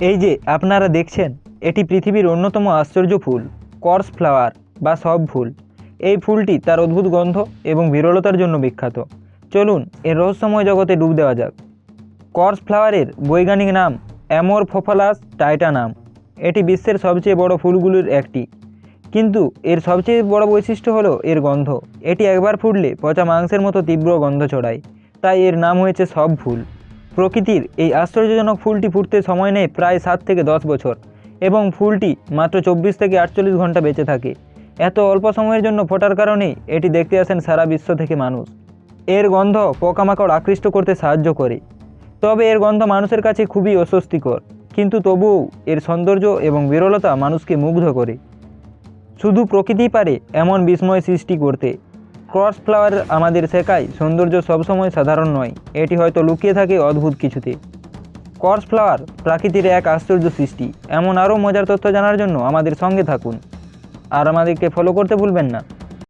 এই যে, আপনারা দেখছেন, এটি পৃথিবীর অন্যতম আশ্চর্য ফুল, কর্স ফ্লাওয়ার বা সব ফুল। এই ফুলটি তার অদ্ভুত গন্ধ এবং বিরলতার জন্য বিখ্যাত। চলুন, এর রহস্যময় জগতে ডুব দেওয়া যাক। কর্স ফ্লাওয়ারের বৈজ্ঞানিক নাম অ্যামোরফোফালাস টাইটানাম। এটি বিশ্বের সবচেয়ে বড় ফুলগুলির একটি। কিন্তু এর সবচেয়ে বড় বৈশিষ্ট্য হলো এর গন্ধ। এটি একবার ফুটলে পচা মাংসের মতো তীব্র গন্ধ ছড়ায়। তাই এর নাম হয়েছে সব ফুল। প্রকৃতির এই আশ্চর্যজনক ফুলটি ফুটতে সময় নেয় প্রায় সাত থেকে দশ বছর এবং ফুলটি মাত্র চব্বিশ থেকে আটচল্লিশ ঘণ্টা বেঁচে থাকে। এত অল্প সময়ের জন্য ফোটার কারণেই এটি দেখতে আসেন সারা বিশ্ব থেকে মানুষ। এর গন্ধ পোকামাকড় আকৃষ্ট করতে সাহায্য করে। তবে এর গন্ধ মানুষের কাছে খুবই অস্বস্তিকর, কিন্তু তবুও এর সৌন্দর্য এবং বিরলতা মানুষকে মুগ্ধ করে। শুধু প্রকৃতিই পারে এমন বিস্ময় সৃষ্টি করতে। ক্রস ফ্লাওয়ার আমাদের শেখায়, সৌন্দর্য সবসময় সাধারণ নয়। এটি হয়তো লুকিয়ে থাকে অদ্ভুত কিছুতে। কর্স ফ্লাওয়ার প্রাকৃতির এক আশ্চর্য সৃষ্টি। এমন আরও মজার তথ্য জানার জন্য আমাদের সঙ্গে থাকুন। আর আমাদেরকে ফলো করতে ভুলবেন না।